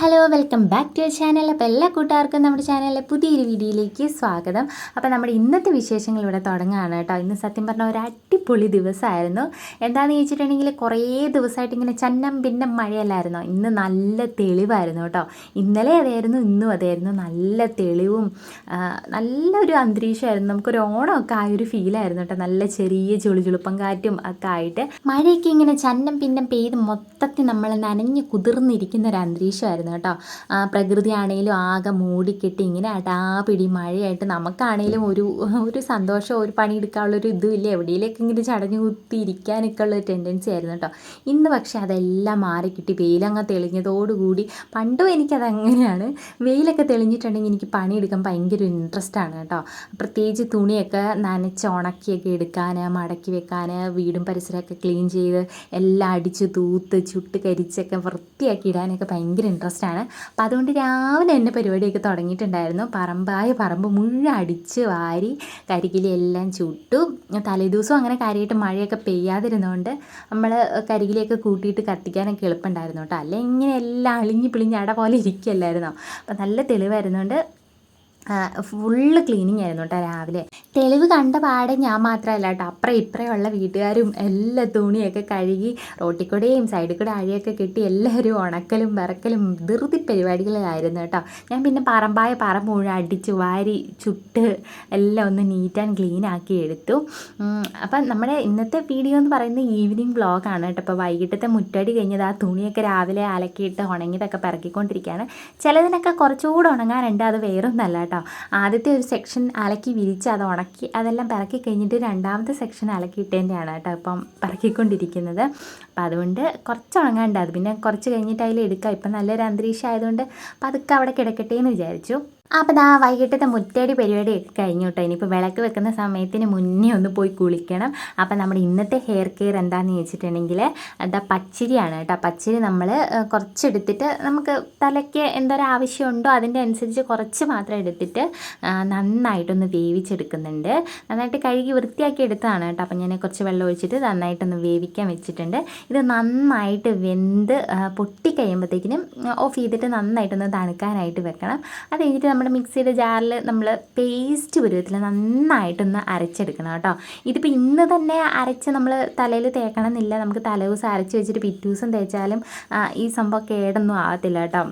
Hello welcome back to channel. അപ്പോൾ എല്ലാ കൂട്ടുകാർക്കും നമ്മുടെ ചാനലിലെ പുതിയൊരു വീഡിയോയിലേക്ക് സ്വാഗതം. അപ്പോൾ നമ്മുടെ ഇന്നത്തെ വിശേഷങ്ങൾ ഇവിടെ തുടങ്ങുകയാണ് കേട്ടോ. ഇന്ന് സത്യം പറഞ്ഞാൽ ഒരു അടിപൊളി ദിവസമായിരുന്നു. എന്താണെന്ന് ചോദിച്ചിട്ടുണ്ടെങ്കിൽ കുറേ ദിവസമായിട്ട് ഇങ്ങനെ ചന്നം പിന്നെ മഴയല്ലായിരുന്നോ? ഇന്ന് നല്ല തെളിവായിരുന്നു കേട്ടോ. ഇന്നലെ അതായിരുന്നു ഇന്നും അതായിരുന്നു. നല്ല തെളിവും ആ, നല്ലൊരു അന്തരീക്ഷമായിരുന്നു. നമുക്കൊരു ഓണമൊക്കെ ആയൊരു ഫീലായിരുന്നു കേട്ടോ. നല്ല ചെറിയ ചുളുചുളുപ്പം കാറ്റും ഒക്കെ ആയിട്ട് മഴയൊക്കെ ഇങ്ങനെ ചന്നം പിന്നെ പെയ്ത് മൊത്തത്തിൽ നമ്മൾ നനഞ്ഞ് കുതിർന്നിരിക്കുന്ന ഒരു അന്തരീക്ഷമായിരുന്നു. കേട്ടോ. ആ, ആണെങ്കിലും ആകെ മൂടിക്കെട്ടി ഇങ്ങനെ അടാപിടി മഴയായിട്ട് നമുക്കാണെങ്കിലും ഒരു ഒരു സന്തോഷം ഒരു പണിയെടുക്കാനുള്ളൊരു ഇതും ഇല്ല. എവിടെയിലേക്ക് ഇങ്ങനെ ചടഞ്ഞു കുത്തി ഇരിക്കാനൊക്കെ ഉള്ള ടെൻഡൻസി ആയിരുന്നു കേട്ടോ. ഇന്ന് പക്ഷേ അതെല്ലാം മാറിക്കിട്ടി. വെയിലങ്ങ് തെളിഞ്ഞതോടുകൂടി പണ്ടും എനിക്കത് അങ്ങനെയാണ് വെയിലൊക്കെ തെളിഞ്ഞിട്ടുണ്ടെങ്കിൽ എനിക്ക് പണിയെടുക്കാൻ ഭയങ്കര ഇൻട്രസ്റ്റ് ആണ് കേട്ടോ. പ്രത്യേകിച്ച് തുണിയൊക്കെ നനച്ച് ഉണക്കിയൊക്കെ എടുക്കാൻ മടക്കി വെക്കാൻ വീടും പരിസരമൊക്കെ ക്ലീൻ ചെയ്ത് എല്ലാം അടിച്ച് തൂത്ത് ചുട്ട് കരിച്ചൊക്കെ വൃത്തിയാക്കി ഇടാനൊക്കെ ഭയങ്കര ഇൻട്രസ്റ്റ് ആണ്. അപ്പം അതുകൊണ്ട് രാവിലെ തന്നെ പരിപാടിയൊക്കെ തുടങ്ങിയിട്ടുണ്ടായിരുന്നു. പറമ്പായ പറമ്പ് മുഴുവൻ അടിച്ച് വാരി കരികിലെല്ലാം ചുട്ടു. തലേദിവസം അങ്ങനെ കാര്യമായിട്ട് മഴയൊക്കെ പെയ്യാതിരുന്നതുകൊണ്ട് നമ്മൾ കരികിലൊക്കെ കൂട്ടിയിട്ട് കത്തിക്കാനൊക്കെ എളുപ്പമുണ്ടായിരുന്നു കേട്ടോ. അല്ലെ ഇങ്ങനെ എല്ലാം അളിഞ്ഞ് പിളിഞ്ഞ് അട പോലെ ഇരിക്കുകയല്ലായിരുന്നോ? അപ്പം നല്ല തെളിവായിരുന്നുകൊണ്ട് ഫുള്ള് ക്ലീനിങ് ആയിരുന്നു കേട്ടോ രാവിലെ. തെളിവ് കണ്ട പാടെ ഞാൻ മാത്രമല്ല കേട്ടോ അപ്പുറം ഇപ്പുറമുള്ള വീട്ടുകാരും എല്ലാ തുണിയൊക്കെ കഴുകി റോട്ടിൽ കൂടെയും സൈഡിൽ കൂടെ അഴിയൊക്കെ കിട്ടി എല്ലാവരും ഉണക്കലും വിറക്കലും ധൃതി പരിപാടികളിലായിരുന്നു കേട്ടോ ഞാൻ പിന്നെ പറമ്പായ പറമ്പ് മുഴുവൻ അടിച്ച് വാരി ചുട്ട് എല്ലാം ഒന്ന് നീറ്റ് ആൻഡ് ക്ലീൻ ആക്കി എടുത്തു. അപ്പം നമ്മുടെ ഇന്നത്തെ വീഡിയോ എന്ന് പറയുന്നത് ഈവനിങ് വ്ളോഗാണ് കേട്ടോ അപ്പോൾ വൈകിട്ടത്തെ മുറ്റടി കഴിഞ്ഞത് ആ തുണിയൊക്കെ രാവിലെ അലക്കിയിട്ട് ഉണങ്ങിയതൊക്കെ പിറക്കിക്കൊണ്ടിരിക്കുകയാണ്. ചിലതിനൊക്കെ കുറച്ചുകൂടെ ഉണങ്ങാനുണ്ട് അത് വേറൊന്നല്ല കേട്ടോ ആദ്യത്തെ ഒരു സെക്ഷൻ അലക്കി വിരിച്ച് അത് ഉണക്കി അതെല്ലാം പിറക്കി കഴിഞ്ഞിട്ട് രണ്ടാമത്തെ സെക്ഷൻ അലക്കിയിട്ടതിന്റെയാണ് കേട്ടോ ഇപ്പം പിറക്കിക്കൊണ്ടിരിക്കുന്നത്. അപ്പം അതുകൊണ്ട് കുറച്ച് ഉണങ്ങാണ്ട് അത് പിന്നെ കുറച്ച് കഴിഞ്ഞിട്ട് അതിൽ എടുക്കാം. ഇപ്പം നല്ലൊരു അന്തരീക്ഷം ആയതുകൊണ്ട് അപ്പം അതൊക്കെ അവിടെ കിടക്കട്ടെ എന്ന് വിചാരിച്ചു. അപ്പോൾ ദാ വൈകിട്ടത്തെ മുറ്റടി പരിപാടിയൊക്കെ കഴിഞ്ഞു കേട്ടോ ഇനിയിപ്പോൾ വിളക്ക് വെക്കുന്ന സമയത്തിന് മുന്നേ ഒന്ന് പോയി കുളിക്കണം. അപ്പോൾ നമ്മുടെ ഇന്നത്തെ ഹെയർ കെയർ എന്താണെന്ന് ചോദിച്ചിട്ടുണ്ടെങ്കിൽ എന്താ പച്ചരിയാണ് കേട്ടോ. പച്ചരി നമ്മൾ കുറച്ചെടുത്തിട്ട് നമുക്ക് തലയ്ക്ക് എന്തൊരു ആവശ്യമുണ്ടോ അതിന്റെ അനുസരിച്ച് കുറച്ച് മാത്രം എടുത്തിട്ട് നന്നായിട്ടൊന്ന് വേവിച്ചെടുക്കുന്നുണ്ട്. നന്നായിട്ട് കഴുകി വൃത്തിയാക്കി എടുത്തതാണ് കേട്ടോ. അപ്പം ഞാൻ കുറച്ച് വെള്ളം ഒഴിച്ചിട്ട് നന്നായിട്ടൊന്ന് വേവിക്കാൻ വെച്ചിട്ടുണ്ട്. ഇത് നന്നായിട്ട് വെന്ത് പൊട്ടിക്കഴിയുമ്പോഴത്തേക്കിനും പൊട്ടി കഴിയുമ്പോഴത്തേക്കിനും ഓഫ് ചെയ്തിട്ട് നന്നായിട്ടൊന്ന് തണുക്കാനായിട്ട് വെക്കണം. അത് കഴിഞ്ഞിട്ട് നമ്മുടെ മിക്സിയുടെ ജാറിൽ നമ്മൾ പേസ്റ്റ് പരുവത്തിൽ നന്നായിട്ടൊന്ന് അരച്ചെടുക്കണം കേട്ടോ. ഇതിപ്പോൾ ഇന്ന് തന്നെ അരച്ച് നമ്മൾ തലയിൽ തേക്കണം എന്നില്ല നമുക്ക് തലേദിവസം അരച്ച് വെച്ചിട്ട് പിറ്റേ ദിവസം തേച്ചാലും ഈ സംഭവം കേടൊന്നും ആവത്തില്ല കേട്ടോ.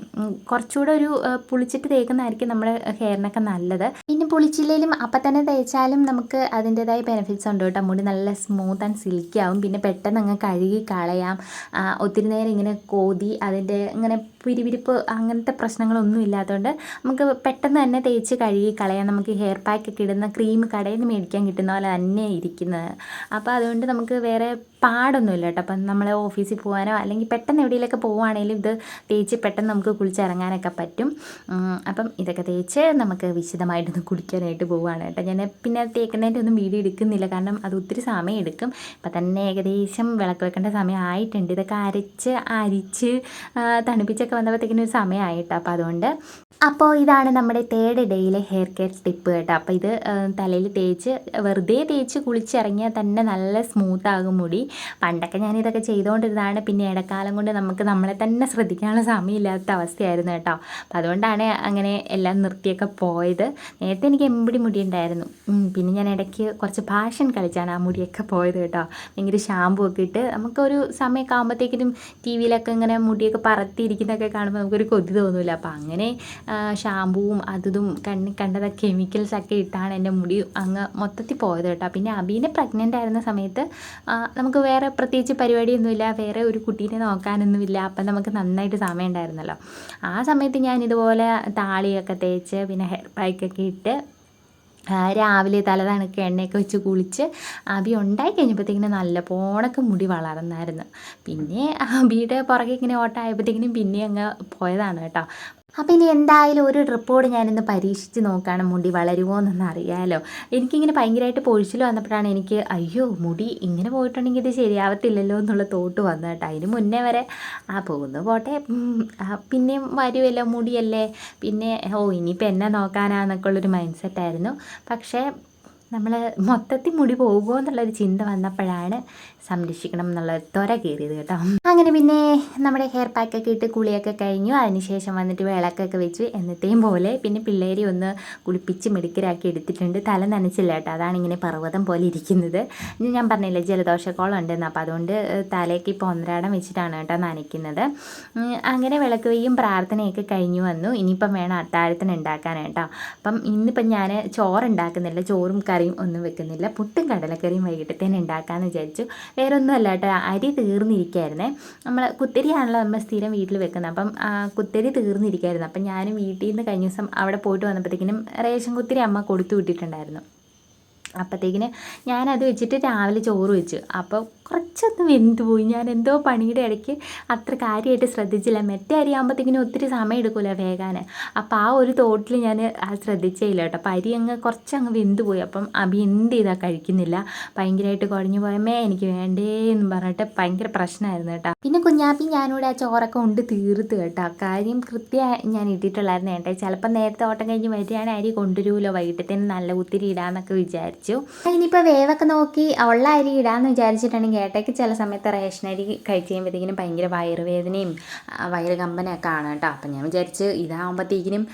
കുറച്ചുകൂടെ ഒരു പുളിച്ചിട്ട് തേക്കുന്നതായിരിക്കും നമ്മുടെ ഹെയറിനൊക്കെ നല്ലത്. പിന്നെ പുളിച്ചില്ലെങ്കിലും അപ്പം തന്നെ തേച്ചാലും നമുക്ക് അതിന്റെതായ ബെനിഫിറ്റ്സ് ഉണ്ട് കേട്ടോ. മുടി നല്ല സ്മൂത്ത് ആൻഡ് സിൽക്കി ആവും. പിന്നെ പെട്ടെന്ന് അങ്ങ് കഴുകി കളയാം. ഒത്തിരി നേരം ഇങ്ങനെ കോതി അതിന്റെ ഇങ്ങനെ പിരിപിരിപ്പ് അങ്ങനത്തെ പ്രശ്നങ്ങളൊന്നും ഇല്ലാത്തതുകൊണ്ട് നമുക്ക് പെട്ടെന്ന് തന്നെ തേച്ച് കഴുകി കളയാം. നമുക്ക് ഹെയർ പാക്ക് ഒക്കെ ഇടുന്ന ക്രീം കടയിൽ നിന്ന് മേടിക്കാൻ കിട്ടുന്ന പോലെ തന്നെ ഇരിക്കുന്നത്. അപ്പോൾ അതുകൊണ്ട് നമുക്ക് വേറെ പാടൊന്നുമില്ല കേട്ടോ അപ്പം നമ്മൾ ഓഫീസിൽ പോകാനോ അല്ലെങ്കിൽ പെട്ടെന്ന് എവിടെയെങ്കിലൊക്കെ പോവുകയാണെങ്കിലും ഇത് തേച്ച് പെട്ടെന്ന് നമുക്ക് കുളിച്ചിറങ്ങാനൊക്കെ പറ്റും. അപ്പം ഇതൊക്കെ തേച്ച് നമുക്ക് വിശദമായിട്ടൊന്ന് കുടിക്കാനായിട്ട് പോവുകയാണ് കേട്ടോ. ഞാൻ പിന്നെ തേക്കുന്നതിന്റെ ഒന്നും വീഡിയോ എടുക്കുന്നില്ല. കാരണം അത് ഒത്തിരി സമയം എടുക്കും. അപ്പം തന്നെ ഏകദേശം വിളക്ക് വെക്കേണ്ട സമയം ആയിട്ടുണ്ട്. ഇതൊക്കെ അരച്ച് അരിച്ച് തണുപ്പിച്ചൊക്കെ വന്നപ്പോഴത്തേക്കിനും ഒരു സമയമായിട്ടോ. അപ്പോൾ അതുകൊണ്ട് അപ്പോൾ ഇതാണ് നമ്മുടെ തേർഡ് ഡേയിലെ ഹെയർ കെയർ ടിപ്പ് കേട്ടോ. അപ്പോൾ ഇത് തലയിൽ തേച്ച് വെറുതെ തേച്ച് കുളിച്ചിറങ്ങിയാൽ തന്നെ നല്ല സ്മൂത്ത് ആകും മുടി. പണ്ടൊക്കെ ഞാൻ ഇതൊക്കെ ചെയ്തുകൊണ്ടിരുന്നതാണ്. പിന്നെ ഇടക്കാലം കൊണ്ട് നമുക്ക് നമ്മളെ തന്നെ ശ്രദ്ധിക്കാനുള്ള സമയമില്ലാത്ത അവസ്ഥയായിരുന്നു കേട്ടോ. അപ്പോൾ അതുകൊണ്ടാണ് അങ്ങനെ എല്ലാം നിർത്തിയൊക്കെ പോയത്. നേരത്തെ എനിക്ക് എമ്പിടി മുടി ഉണ്ടായിരുന്നു പിന്നെ ഞാൻ ഇടയ്ക്ക് കുറച്ച് ഭാഷൻ കളിച്ചാണ് ആ മുടിയൊക്കെ പോയത് കേട്ടോ. ഭയങ്കര ഷാമ്പു ഒക്കെ ഇട്ട് നമുക്കൊരു സമയമൊക്കെ ആകുമ്പോഴത്തേക്കിനും ടി വിയിലൊക്കെ ഇങ്ങനെ മുടിയൊക്കെ പറത്തിയിരിക്കുന്നതൊക്കെ കാണുമ്പോൾ നമുക്കൊരു കൊതി തോന്നില്ല അപ്പോൾ അങ്ങനെ ഷാമ്പുവും അതും കണ്ണി കണ്ടത് കെമിക്കൽസ് ഒക്കെ ഇട്ടാണ് എന്റെ മുടി അങ്ങ് മൊത്തത്തിൽ പോയത് കേട്ടോ. പിന്നെ അബീനെ പ്രഗ്നന്റ് ആയിരുന്ന സമയത്ത് നമുക്ക് വേറെ പ്രത്യേകിച്ച് പരിപാടിയൊന്നുമില്ല. വേറെ ഒരു കുട്ടീനെ നോക്കാനൊന്നുമില്ല. അപ്പം നമുക്ക് നന്നായിട്ട് സമയം ഉണ്ടായിരുന്നല്ലോ. ആ സമയത്ത് ഞാൻ ഇതുപോലെ താളിയൊക്കെ തേച്ച് പിന്നെ ഹെയർ പാക്കൊക്കെ ഇട്ട് രാവിലെ തലതണുക്ക് എണ്ണയൊക്കെ വെച്ച് കുളിച്ച് അബി ഉണ്ടായി കഴിഞ്ഞപ്പോഴത്തേക്കിനും നല്ല പോണക്ക് മുടി വളർന്നായിരുന്നു. പിന്നെ അബിയുടെ പുറകെ ഇങ്ങനെ ഓട്ടമായപ്പോഴത്തേക്കിനും പിന്നെ അങ്ങ് പോയതാണ് കേട്ടോ. അപ്പോൾ ഇനി എന്തായാലും ഒരു ട്രിപ്പോട് ഞാനിന്ന് പരീക്ഷിച്ച് നോക്കുകയാണ് മുടി വളരുമോ എന്നൊന്ന് അറിയാമല്ലോ എനിക്കിങ്ങനെ ഭയങ്കരമായിട്ട് പൊഴിച്ചിൽ വന്നപ്പോഴാണ് എനിക്ക് അയ്യോ മുടി ഇങ്ങനെ പോയിട്ടുണ്ടെങ്കിൽ ഇത് ശരിയാവത്തില്ലല്ലോ എന്നുള്ള തോട്ട് വന്നു കേട്ടോ. അതിന് മുന്നേ വരെ ആ പോകുന്നു പോട്ടെ. പിന്നെയും വരുമല്ലോ മുടിയല്ലേ. പിന്നെ ഓ ഇനിയിപ്പോൾ എന്നെ നോക്കാനാന്നൊക്കെ ഉള്ളൊരു മൈൻഡ് സെറ്റായിരുന്നു പക്ഷേ നമ്മൾ മൊത്തത്തിൽ മുടി പോകുമോ എന്നുള്ളൊരു ചിന്ത വന്നപ്പോഴാണ് സംരക്ഷിക്കണം എന്നുള്ള ത്വര കയറിയത് കേട്ടോ. അങ്ങനെ പിന്നെ നമ്മുടെ ഹെയർ പാക്കൊക്കെ ഇട്ട് കുളിയൊക്കെ കഴിഞ്ഞു. അതിനുശേഷം വന്നിട്ട് വിളക്കൊക്കെ വെച്ച്. എന്നത്തെയും പോലെ പിന്നെ പിള്ളേരെ ഒന്ന് കുളിപ്പിച്ച് മിടുക്കരാക്കി എടുത്തിട്ടുണ്ട്. തല നനച്ചില്ല കേട്ടോ. അതാണ് ഇങ്ങനെ പർവതം പോലെ ഇരിക്കുന്നത്. ഞാൻ പറഞ്ഞില്ലേ ജലദോഷക്കോളം ഉണ്ടെന്ന്. അപ്പോൾ അതുകൊണ്ട് തലയ്ക്ക് ഇപ്പോൾ ഒന്നരാടം വെച്ചിട്ടാണ് കേട്ടോ നനയ്ക്കുന്നത്. അങ്ങനെ വിളക്ക് വെയ്യും പ്രാർത്ഥനയൊക്കെ കഴിഞ്ഞു വന്നു. ഇനിയിപ്പം വേണം അത്താഴത്തിന് ഉണ്ടാക്കാൻ കേട്ടോ അപ്പം ഇന്നിപ്പം ഞാൻ ചോറ് ഉണ്ടാക്കുന്നില്ല ചോറും കറിയും ഒന്നും വെക്കുന്നില്ല. പുട്ടും കടലക്കറിയും വൈകിട്ടത്തേന് ഉണ്ടാക്കാമെന്ന് വിചാരിച്ചു. വേറെ ഒന്നുമല്ല കേട്ടോ അരി തീർന്നിരിക്കുകയായിരുന്നേ നമ്മൾ കുത്തരിയാണല്ലോ നമ്മൾ സ്ഥിരം വീട്ടിൽ വെക്കുന്നത്. അപ്പം കുത്തരി തീർന്നിരിക്കുകയായിരുന്നു അപ്പം ഞാനും വീട്ടിൽ നിന്ന് കഴിഞ്ഞ ദിവസം അവിടെ പോയിട്ട് വന്നപ്പോഴത്തേക്കിനും റേഷൻ കുത്തിരി അമ്മ കൊടുത്തു വിട്ടിട്ടുണ്ടായിരുന്നു. അപ്പോഴത്തേക്കിന് ഞാനത് വെച്ചിട്ട് രാവിലെ ചോറ് വെച്ചു. അപ്പോൾ കുറച്ചൊന്ന് വെന്ത് പോയി. ഞാൻ എന്തോ പണിയുടെ ഇടയ്ക്ക് അത്ര കാര്യമായിട്ട് ശ്രദ്ധിച്ചില്ല. മെറ്റേ അരി ആകുമ്പോഴത്തേക്കിനും ഒത്തിരി സമയം എടുക്കില്ല വേകാൻ അപ്പോൾ ആ ഒരു തോട്ടിൽ ഞാൻ ശ്രദ്ധിച്ചേയില്ല കേട്ടോ. അപ്പോൾ അരി അങ്ങ് കുറച്ചങ്ങ് വെന്ത് പോയി. അപ്പം അഭി എന്ത് ചെയ്താൽ കഴിക്കുന്നില്ല. ഭയങ്കരമായിട്ട് കുഴഞ്ഞു പോയമേ എനിക്ക് വേണ്ടേ എന്ന് പറഞ്ഞിട്ട് ഭയങ്കര പ്രശ്നമായിരുന്നു കേട്ടോ. പിന്നെ കുഞ്ഞാപ്പി ഞാനിവിടെ ആ ചോറൊക്കെ ഉണ്ട് തീർത്ത് കേട്ടോ. കാര്യം കൃത്യമായി ഞാൻ ഇട്ടിട്ടുള്ളായിരുന്നു. കേട്ടോ ചിലപ്പോൾ നേരത്തെ ഓട്ടം കഴിഞ്ഞ് വരികയാണെങ്കിൽ അരി കൊണ്ടുവരുമല്ലോ. വൈകിട്ടത്തേന് നല്ല കുത്തിരി ഇടാന്നൊക്കെ വിചാരിച്ചു. ഇനിയിപ്പോൾ വേവൊക്കെ നോക്കി ഉള്ള അരി ഇടാന്ന് വിചാരിച്ചിട്ടുണ്ടെങ്കിൽ ഏട്ടയ്ക്ക് ചില സമയത്ത് റേഷൻ അരി കഴിച്ച് കഴിയുമ്പോഴത്തേക്കിനും ഭയങ്കര വയറുവേദനയും വയറ് കമ്പനൊക്കെ ആണ് കേട്ടോ. അപ്പം ഞാൻ വിചാരിച്ച് ഇതാകുമ്പോഴത്തേക്കിനും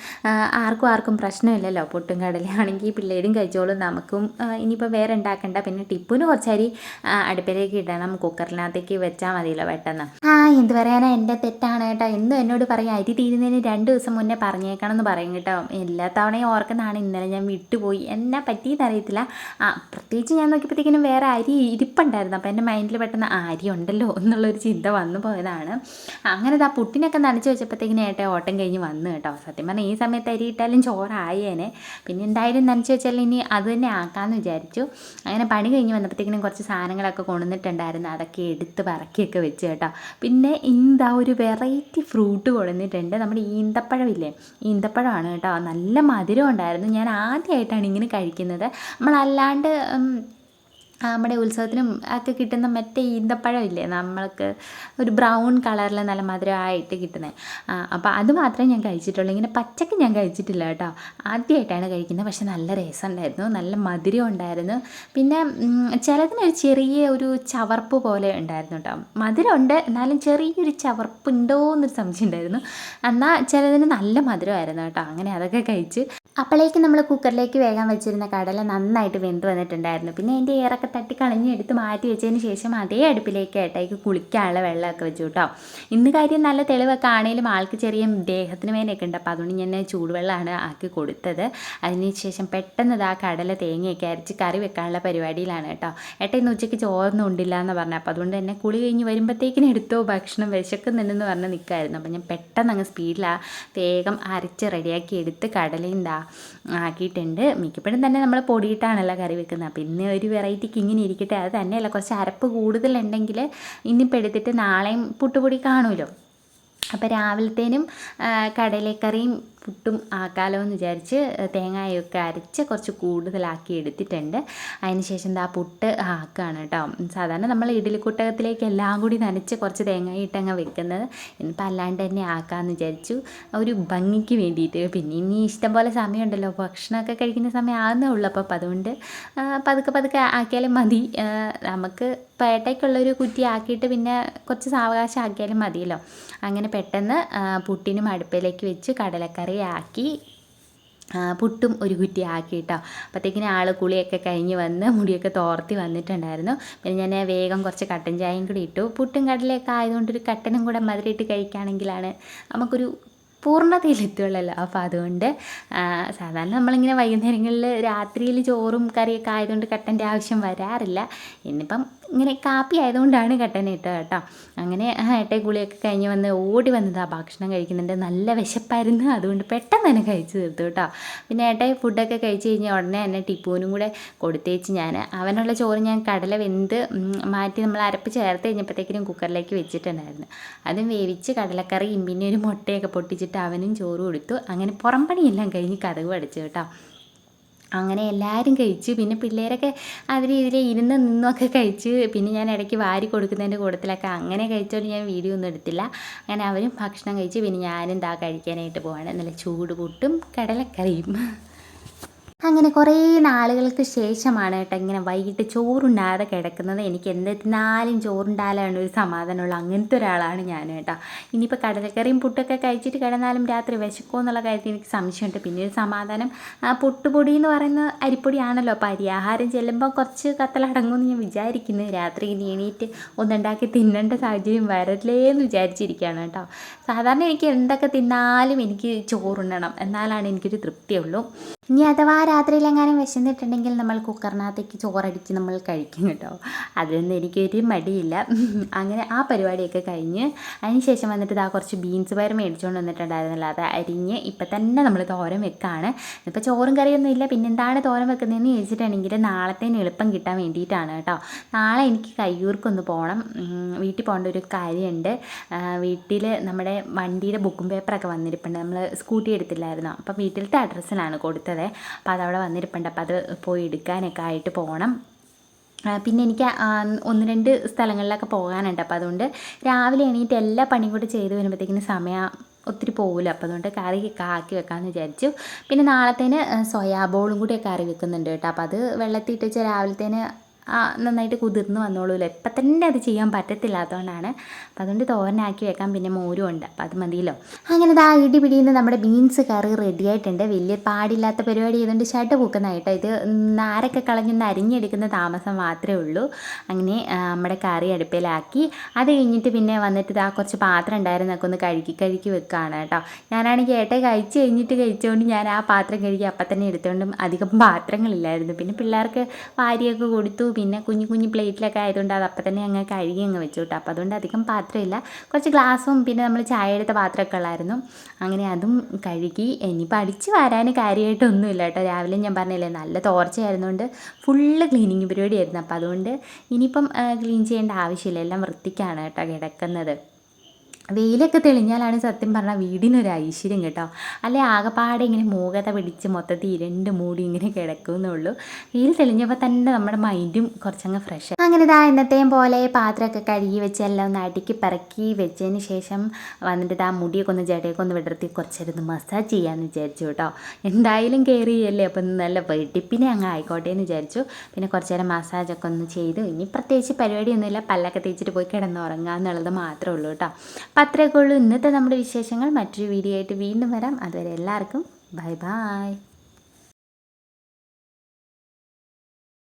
ആർക്കും ആർക്കും പ്രശ്നമില്ലല്ലോ. പൊട്ടും കടലയാണെങ്കിൽ പിള്ളേരും കഴിച്ചോളും നമുക്കും ഇനിയിപ്പോൾ വേറെ ഉണ്ടാക്കണ്ട. പിന്നെ ടിപ്പിന് കുറച്ചരി അടുപ്പിലേക്ക് ഇടണം. കുക്കറിനകത്തേക്ക് വെച്ചാൽ മതിയല്ലോ പെട്ടെന്ന്. ആ എന്ത് പറയാനാ? എന്റെ തെറ്റാണ് കേട്ടോ. എന്നും എന്നോട് പറയും അരി തീരുന്നതിന് രണ്ട് ദിവസം മുന്നേ പറഞ്ഞേക്കണം എന്ന് പറയും കേട്ടോ. എല്ലാ തവണയും ഓർക്കുന്നതാണ്. ഇന്നലെ ഞാൻ വിട്ടുപോയി. എന്നാ പറ്റിയെന്ന് അറിയത്തില്ല. ആ പ്രത്യേകിച്ച് ഞാൻ നോക്കിയപ്പോഴത്തേക്കിനും വേറെ അരി ഇരിപ്പുണ്ടായിരുന്നു. അപ്പോൾ എന്റെ മൈൻഡിൽ പെട്ടെന്ന് ആ, അരി ഉണ്ടല്ലോ എന്നുള്ളൊരു ചിന്ത വന്നു പോയതാണ്. അങ്ങനെ ഇതാ പുട്ടിനൊക്കെ നനച്ച് വെച്ചപ്പോഴത്തേക്കിനും ഏട്ടെ ഓട്ടം കഴിഞ്ഞ് വന്നു കേട്ടോ. സത്യം പറഞ്ഞാൽ ഈ സമയത്ത് അരി ഇട്ടാലും ചോറായേനെ. പിന്നെ എന്തായാലും നനച്ച് വെച്ചാൽ ഇനി അത് തന്നെ ആക്കാമെന്ന് വിചാരിച്ചു. അങ്ങനെ പണി കഴിഞ്ഞ് വന്നപ്പോഴത്തേക്കിനും കുറച്ച് സാധനങ്ങളൊക്കെ കൊണ്ടുവന്നിട്ടുണ്ടായിരുന്നു. അതൊക്കെ എടുത്ത് പറക്കിയൊക്കെ വെച്ച് കേട്ടോ. പിന്നെ എന്താ ഒരു വെറൈറ്റി ഫ്രൂട്ട് കൊണ്ടുവന്നിട്ടുണ്ട് നമ്മുടെ ഈന്തപ്പഴമില്ലേ ഈന്തപ്പഴമാണ് കേട്ടോ. നല്ല മധുരം ഉണ്ടായിരുന്നു. ഞാൻ ആദ്യമായിട്ടാണ് ഇങ്ങനെ കഴിക്കുന്നത്. നമ്മളല്ലാണ്ട് നമ്മുടെ ഉത്സവത്തിനും ഒക്കെ കിട്ടുന്ന മറ്റേ ഈന്തപ്പഴം ഇല്ലേ? നമ്മൾക്ക് ഒരു ബ്രൗൺ കളറിൽ നല്ല മധുരമായിട്ട് കിട്ടുന്നത് അപ്പോൾ അത് മാത്രമേ ഞാൻ കഴിച്ചിട്ടുള്ളൂ. ഇങ്ങനെ പച്ചക്ക് ഞാൻ കഴിച്ചിട്ടില്ല കേട്ടോ. ആദ്യമായിട്ടാണ് കഴിക്കുന്നത്. പക്ഷെ നല്ല രസമുണ്ടായിരുന്നു. നല്ല മധുരം ഉണ്ടായിരുന്നു. പിന്നെ ചിലതിനൊരു ചെറിയ ഒരു ചവർപ്പ് പോലെ ഉണ്ടായിരുന്നു കേട്ടോ. മധുരമുണ്ട്. എന്നാലും ചെറിയൊരു ചവർപ്പ് ഉണ്ടോ എന്നൊരു സംശയം ഉണ്ടായിരുന്നു. എന്നാൽ ചിലതിന് നല്ല മധുരമായിരുന്നു കേട്ടോ. അങ്ങനെ അതൊക്കെ കഴിച്ച് അപ്പോഴേക്ക് നമ്മൾ കുക്കറിലേക്ക് വേഗം വെച്ചിരുന്ന കടല നന്നായിട്ട് വെന്ത് വന്നിട്ടുണ്ടായിരുന്നു. പിന്നെ അതിന്റെ ഏറൊക്കെ തട്ടി കളഞ്ഞ് എടുത്ത് മാറ്റി വെച്ചതിന് ശേഷം അതേ അടുപ്പിലേക്ക് ഏട്ടായിക്ക് കുളിക്കാനുള്ള വെള്ളമൊക്കെ വെച്ചു കേട്ടോ. ഇന്ന് കാര്യം നല്ല തെളിവൊക്കെ ആണെങ്കിലും ആൾക്ക് ചെറിയ ദേഹത്തിന് വേനയൊക്കെ ഉണ്ട്. അപ്പോൾ അതുകൊണ്ട് ഞാൻ ചൂടുവെള്ളമാണ് ആക്കി കൊടുത്തത്. അതിന് ശേഷം പെട്ടെന്ന് ഇതാ കടല തേങ്ങയൊക്കെ അരച്ച് കറി വെക്കാനുള്ള പരിപാടിയിലാണ് കേട്ടോ. ഏട്ട ഇന്ന് ഉച്ചയ്ക്ക് ചോറൊന്നും ഉണ്ടില്ല എന്ന് പറഞ്ഞു. അപ്പോൾ അതുകൊണ്ട് തന്നെ കുളി കഴിഞ്ഞ് വരുമ്പോഴത്തേക്കിന് എടുത്തോ ഭക്ഷണം വിശക്കുന്നുണ്ടെന്ന് പറഞ്ഞ് നിൽക്കായിരുന്നു അപ്പോൾ ഞാൻ പെട്ടെന്ന് അങ്ങ് സ്പീഡിലാണ് വേഗം അരച്ച് റെഡിയാക്കി എടുത്ത് കടലയും ആക്കിയിട്ടുണ്ട്. മിക്കപ്പോഴും തന്നെ നമ്മൾ പൊടിയിട്ടാണല്ലോ കറി വെക്കുന്നത്. പിന്നെ ഇന്ന് ഒരു വെറൈറ്റിക്ക് ഇങ്ങനെ ഇരിക്കട്ടെ. അത് തന്നെയല്ല. കുറച്ച് അരപ്പ് കൂടുതലുണ്ടെങ്കിൽ ഇന്നിപ്പോൾ എടുത്തിട്ട് നാളെയും പുട്ടുപൊടി കാണുമല്ലോ. അപ്പോൾ രാവിലത്തേനും കടലക്കറിയും പുട്ടും ആക്കാലോ എന്ന് വിചാരിച്ച് തേങ്ങയൊക്കെ അരച്ച് കുറച്ച് കൂടുതലാക്കി എടുത്തിട്ടുണ്ട്. അതിന് ശേഷം എന്താ പുട്ട് ആക്കുകയാണ് കേട്ടോ. സാധാരണ നമ്മൾ ഇഡലിക്കുട്ടകത്തിലേക്ക് എല്ലാം കൂടി നനച്ച് കുറച്ച് തേങ്ങ ഇട്ടങ്ങ് വെക്കുന്നത്. ഇനിയിപ്പോൾ അല്ലാണ്ട് തന്നെ ആക്കാമെന്ന് വിചാരിച്ചു. ഒരു ഭംഗിക്ക് വേണ്ടിയിട്ട്. പിന്നെ ഇനി ഇഷ്ടം പോലെ സമയമുണ്ടല്ലോ. ഭക്ഷണമൊക്കെ കഴിക്കുന്ന സമയം ആകുന്നേ ഉള്ളൂ. അപ്പോൾ അതുകൊണ്ട് പതുക്കെ പതുക്കെ ആക്കിയാലും മതി. നമുക്ക് പേട്ടയ്ക്കുള്ളൊരു കുറ്റി ആക്കിയിട്ട് പിന്നെ കുറച്ച് സാവകാശം ആക്കിയാലും മതിയല്ലോ. അങ്ങനെ പെട്ടെന്ന് പുട്ടിനും അടുപ്പിലേക്ക് വെച്ച് കടലക്കറി ആക്കി പുട്ടും ഒരു കുറ്റി ആക്കി കേട്ടോ അപ്പോഴത്തേക്കിന് ആൾ കുളിയൊക്കെ കഴിഞ്ഞ് വന്ന് മുടിയൊക്കെ തോർത്തി വന്നിട്ടുണ്ടായിരുന്നു. പിന്നെ ഞാൻ വേഗം കുറച്ച് കട്ടൻ ചായയും കൂടി ഇട്ടു. പുട്ടും കടലയൊക്കെ ആയതുകൊണ്ട് ഒരു കട്ടനും കൂടെ മധുരയിട്ട് കഴിക്കുകയാണെങ്കിലാണ് നമുക്കൊരു പൂർണതയിലെത്തുള്ളല്ലോ അപ്പോൾ അതുകൊണ്ട് സാധാരണ നമ്മളിങ്ങനെ വൈകുന്നേരങ്ങളിൽ രാത്രിയിൽ ചോറും കറിയൊക്കെ ആയതുകൊണ്ട് കട്ടന്റെ ആവശ്യം വരാറില്ല. ഇന്നിപ്പം ഇങ്ങനെ കാപ്പി ആയതുകൊണ്ടാണ് കട്ടൻ ഇട്ടത് കേട്ടോ. അങ്ങനെ ഏട്ടേ ഗുളിയൊക്കെ കഴിഞ്ഞ് വന്ന് ഓടി വന്നതാ ഭക്ഷണം കഴിക്കുന്നുണ്ട്. നല്ല വിശപ്പായിരുന്നു. അതുകൊണ്ട് പെട്ടെന്ന് തന്നെ കഴിച്ചു തീർത്തു കേട്ടോ. പിന്നെ ഏട്ടായി ഫുഡൊക്കെ കഴിച്ച് കഴിഞ്ഞാൽ ഉടനെ തന്നെ ടിപ്പൂനും കൂടെ കൊടുത്തേച്ച് ഞാൻ അവനുള്ള ചോറ് ഞാൻ കടല വെന്ത് മാറ്റി നമ്മൾ അരപ്പ് ചേർത്ത് കഴിഞ്ഞപ്പോഴത്തേക്കിനും കുക്കറിലേക്ക് വെച്ചിട്ടുണ്ടായിരുന്നു. അതും വേവിച്ച് കടലക്കറിയും പിന്നെ ഒരു മുട്ടയൊക്കെ പൊട്ടിച്ചിട്ട് അവനും ചോറ് കൊടുത്തു. അങ്ങനെ പുറം പണിയെല്ലാം കഴിഞ്ഞ് കഥകു അടച്ചു കേട്ടോ. അങ്ങനെ എല്ലാവരും കഴിച്ചു. പിന്നെ പിള്ളേരൊക്കെ അതിൽ ഇതിൽ ഇരുന്ന് നിന്നൊക്കെ കഴിച്ച് പിന്നെ ഞാൻ ഇടയ്ക്ക് വാരി കൊടുക്കുന്നതിന്റെ കൂട്ടത്തിലൊക്കെ അങ്ങനെ കഴിച്ചോണ്ട് ഞാൻ വീഡിയോ ഒന്നും എടുത്തില്ല. അങ്ങനെ അവരും ഭക്ഷണം കഴിച്ച് പിന്നെ ഞാനും ദാ കഴിക്കാനായിട്ട് പോവാണ്. നല്ല ചൂട് പുട്ടും കടലക്കറിയും. അങ്ങനെ കുറേ നാളുകൾക്ക് ശേഷമാണ് കേട്ടോ ഇങ്ങനെ വൈകിട്ട് ചോറുണ്ടാതെ കിടക്കുന്നത്. എനിക്ക് എന്തെന്നാലും ചോറുണ്ടാലാണ് ഒരു സമാധാനമുള്ള. അങ്ങനത്തെ ഒരാളാണ് ഞാൻ കേട്ടോ. ഇനിയിപ്പോൾ കടലക്കറിയും പുട്ടൊക്കെ കഴിച്ചിട്ട് കിടന്നാലും രാത്രി വിശക്കുമോ എന്നുള്ള കാര്യത്തിൽ എനിക്ക് സംശയമുണ്ട്. പിന്നെ ഒരു സമാധാനം. ആ പുട്ടുപൊടി എന്ന് പറയുന്ന അരിപ്പൊടിയാണല്ലോ. അപ്പോൾ അരി ആഹാരം ചെല്ലുമ്പോൾ കുറച്ച് കത്തലടങ്ങുമെന്ന് ഞാൻ വിചാരിക്കുന്നു. രാത്രി ഇനി എണീറ്റ് ഒന്നുണ്ടാക്കി തിന്നേണ്ട സാഹചര്യം വരല്ലേ എന്ന് വിചാരിച്ചിരിക്കുകയാണ് കേട്ടോ. സാധാരണ എനിക്ക് എന്തൊക്കെ തിന്നാലും എനിക്ക് ചോറുണ്ണണം. എന്നാലാണ് എനിക്കൊരു തൃപ്തിയുള്ളൂ. ഇനി അഥവാ രാത്രിയിലെങ്ങാനും വിശന്നിട്ടുണ്ടെങ്കിൽ നമ്മൾ കുക്കറിനകത്തേക്ക് ചോറടിച്ച് നമ്മൾ കഴിക്കും കേട്ടോ. അതൊന്നും എനിക്കൊരു മടിയില്ല. അങ്ങനെ ആ പരിപാടിയൊക്കെ കഴിഞ്ഞ് അതിന് ശേഷം വന്നിട്ട് ഇതാ കുറച്ച് ബീൻസ് പയർ മേടിച്ചുകൊണ്ട് വന്നിട്ടുണ്ടായിരുന്നല്ലോ അത് അരിഞ്ഞ് ഇപ്പം തന്നെ നമ്മൾ തോരൻ വെക്കാണ്. ഇപ്പോൾ ചോറും കറിയൊന്നും ഇല്ല. പിന്നെ എന്താണ് തോരൻ വെക്കുന്നതെന്ന് ചോദിച്ചിട്ടുണ്ടെങ്കിൽ നാളത്തേന് എളുപ്പം കിട്ടാൻ വേണ്ടിയിട്ടാണ് കേട്ടോ. നാളെ എനിക്ക് കയ്യൂർക്കൊന്ന് പോകണം. വീട്ടിൽ പോകേണ്ട ഒരു കാര്യമുണ്ട്. വീട്ടിൽ നമ്മുടെ വണ്ടിയുടെ ബുക്കും പേപ്പറൊക്കെ വന്നിരിപ്പുണ്ട്. നമ്മൾ സ്കൂട്ടി എടുത്തില്ലായിരുന്നു? അപ്പം വീട്ടിലത്തെ അഡ്രസ്സിലാണ് കൊടുത്തത്. അപ്പോൾ അതവിടെ വന്നിരിപ്പുണ്ട്. അപ്പോൾ അത് പോയി എടുക്കാനൊക്കെ ആയിട്ട് പോകണം പിന്നെ എനിക്ക് ഒന്ന് രണ്ട് സ്ഥലങ്ങളിലൊക്കെ പോകാനുണ്ട്. അപ്പോൾ അതുകൊണ്ട് രാവിലെ എണീറ്റ് എല്ലാ പണിയും കൂടി ചെയ്ത് വരുമ്പോഴത്തേക്കിന് സമയം ഒത്തിരി പോകില്ല അപ്പോൾ അതുകൊണ്ട് കറി ആക്കി വെക്കാമെന്ന് വിചാരിച്ചു. പിന്നെ നാളത്തേന് സോയാബോളും കൂടി കറി വെക്കുന്നുണ്ട് കേട്ടോ. അപ്പോൾ അത് വെള്ളത്തിൽ ഇട്ട് വെച്ചാൽ രാവിലത്തേന് നന്നായിട്ട് കുതിർന്ന് വന്നോളൂല്ലോ? ഇപ്പം തന്നെ അത് ചെയ്യാൻ പറ്റത്തില്ലാത്തതുകൊണ്ടാണ് അപ്പം അതുകൊണ്ട് തോരനാക്കി വെക്കാം പിന്നെ മോരും ഉണ്ട്. അപ്പം അത് മതിയല്ലോ. അങ്ങനെ ദാ ഇടി പിടിയുന്ന നമ്മുടെ ബീൻസ് കറി റെഡി ആയിട്ടുണ്ട്. വലിയ പാടില്ലാത്ത പരിപാടി ചെയ്തുകൊണ്ട് ഷട്ട് പൂക്കുന്നതായിട്ടോ ഇത് നാരൊക്കെ കളഞ്ഞൊന്ന് അരിഞ്ഞെടുക്കുന്ന താമസം മാത്രമേ ഉള്ളൂ. അങ്ങനെ നമ്മുടെ കറി അടുപ്പിലാക്കി. അത് കഴിഞ്ഞിട്ട് പിന്നെ വന്നിട്ട് ഇതാ കുറച്ച് പാത്രം ഉണ്ടായിരുന്നൊക്കെ ഒന്ന് കഴുകി കഴുകി വെക്കുകയാണ് കേട്ടോ. ഞാനാണെങ്കിൽ ഏട്ട കഴിച്ച് കഴിഞ്ഞിട്ട് കഴിച്ചുകൊണ്ട് ഞാൻ ആ പാത്രം കഴുകി അപ്പം തന്നെ എടുത്തുകൊണ്ടും അധികം പാത്രങ്ങളില്ലായിരുന്നു. പിന്നെ പിള്ളേർക്ക് വാരിയൊക്കെ കൊടുത്തു. പിന്നെ കുഞ്ഞു കുഞ്ഞു പ്ലേറ്റിലൊക്കെ ആയതുകൊണ്ട് അത് അപ്പം തന്നെ അങ്ങ് കഴുകി അങ്ങ് വെച്ചു കേട്ടോ അപ്പോൾ അതുകൊണ്ട് അധികം പാത്രമില്ല. കുറച്ച് ഗ്ലാസ്സും പിന്നെ നമ്മൾ ചായ എടുത്ത പാത്രമൊക്കെ ഉള്ളായിരുന്നു. അങ്ങനെ അതും കഴുകി. ഇനിയിപ്പോൾ അടിച്ച് വരാൻ കാര്യമായിട്ടൊന്നുമില്ല കേട്ടോ. രാവിലെ ഞാൻ പറഞ്ഞില്ലേ നല്ല തോർച്ചയായിരുന്നുകൊണ്ട് ഫുള്ള് ക്ലീനിങ് പരിപാടിയായിരുന്നു അപ്പോൾ അതുകൊണ്ട് ഇനിയിപ്പം ക്ലീൻ ചെയ്യേണ്ട ആവശ്യമില്ല. എല്ലാം വൃത്തിക്കാണ് കേട്ടോ കിടക്കുന്നത്. വെയിലൊക്കെ തെളിഞ്ഞാലാണ് സത്യം പറഞ്ഞാൽ വീടിനൊരു ഐശ്വര്യം കേട്ടോ. അല്ലെ ആകെപ്പാടെ ഇങ്ങനെ മൂകത പിടിച്ച് മൊത്തത്തിൽ ഇരണ്ട് മൂടി ഇങ്ങനെ കിടക്കുന്നുള്ളൂ വെയിൽ തെളിഞ്ഞപ്പോൾ തന്നെ നമ്മുടെ മൈൻഡും കുറച്ചങ്ങ് ഫ്രഷ് അങ്ങനെ ഇതാ എന്നത്തെയും പോലെ പാത്രമൊക്കെ കഴുകി വെച്ച് എല്ലാം ഒന്ന് അടുക്കി പറക്കി വെച്ചതിന് ശേഷം വന്നിട്ട് ഇതാ മുടിയൊക്കെ ഒന്ന് ജടയൊക്കെ ഒന്ന് വിടർത്തി കുറച്ചിരുന്ന് മസാജ് ചെയ്യാമെന്ന് വിചാരിച്ചു കേട്ടോ. എന്തായാലും കയറിയല്ലേ അപ്പം നല്ല വെടിപ്പിനെ അങ്ങ് ആയിക്കോട്ടെ എന്ന് വിചാരിച്ചു. പിന്നെ കുറച്ച് നേരം മസാജൊക്കെ ഒന്ന് ചെയ്തു. ഇനി പ്രത്യേകിച്ച് പരിപാടിയൊന്നുമില്ല. പല്ലൊക്കെ തേച്ചിട്ട് പോയി കിടന്നുറങ്ങുക എന്നുള്ളത് മാത്രമേ ഉള്ളൂ കേട്ടോ. അപ്പം അത്രയൊക്കെ ഉള്ളൂ ഇന്നത്തെ നമ്മുടെ വിശേഷങ്ങൾ മറ്റൊരു വീഡിയോ ആയിട്ട് വീണ്ടും വരാം. അതുവരെ എല്ലാവർക്കും ബൈ ബൈ